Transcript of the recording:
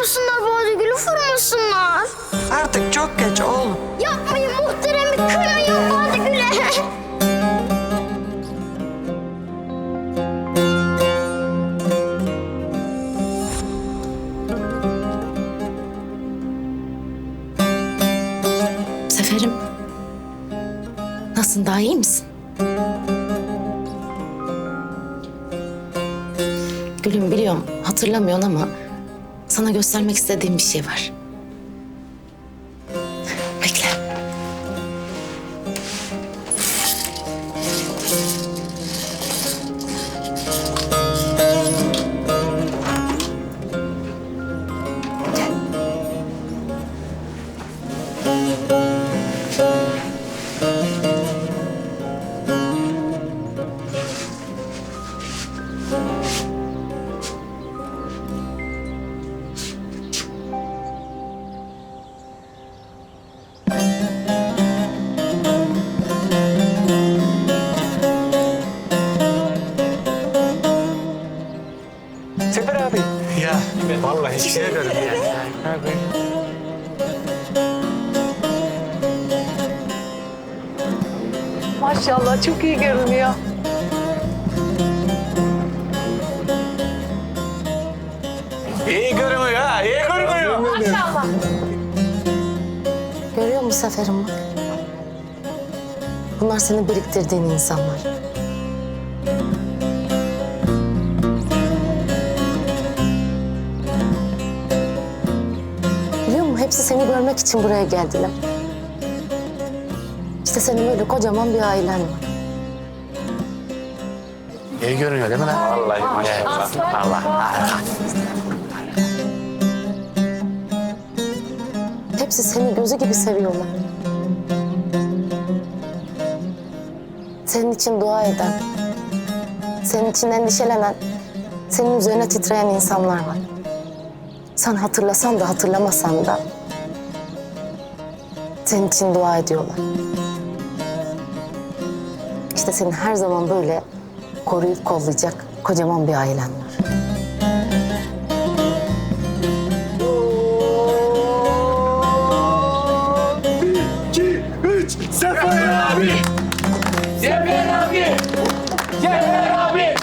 Vurmasınlar Bade Gül'ü vurmasınlar. Artık çok geç oğlum. Yapmayın muhteremi kırmayın Bade Gül'e. Seferim. Nasılsın daha iyi misin? Gülüm biliyorum hatırlamıyorsun ama sana göstermek istediğim bir şey var. Sefer abi. Ya vallahi şey ederim ya. Abi. Maşallah çok iyi görünüyor. İyi görünüyor ha, iyi görünüyor. Maşallah. Görüyor musun Seferim bak? Bunlar senin biriktirdiğin insanlar. Hepsi seni görmek için buraya geldiler. İşte senin böyle kocaman bir ailen var. İyi görünüyor değil mi lan? Vallahi maşallah. Allah. Hepsi seni gözü gibi seviyorlar. Senin için dua eden, senin için endişelenen, senin üzerine titreyen insanlar var. Sen hatırlasan da hatırlamasan da senin için dua ediyorlar. İşte senin her zaman böyle koruyup kollayacak kocaman bir ailen var. Sefer abi! Sefer abi! Sefer abi!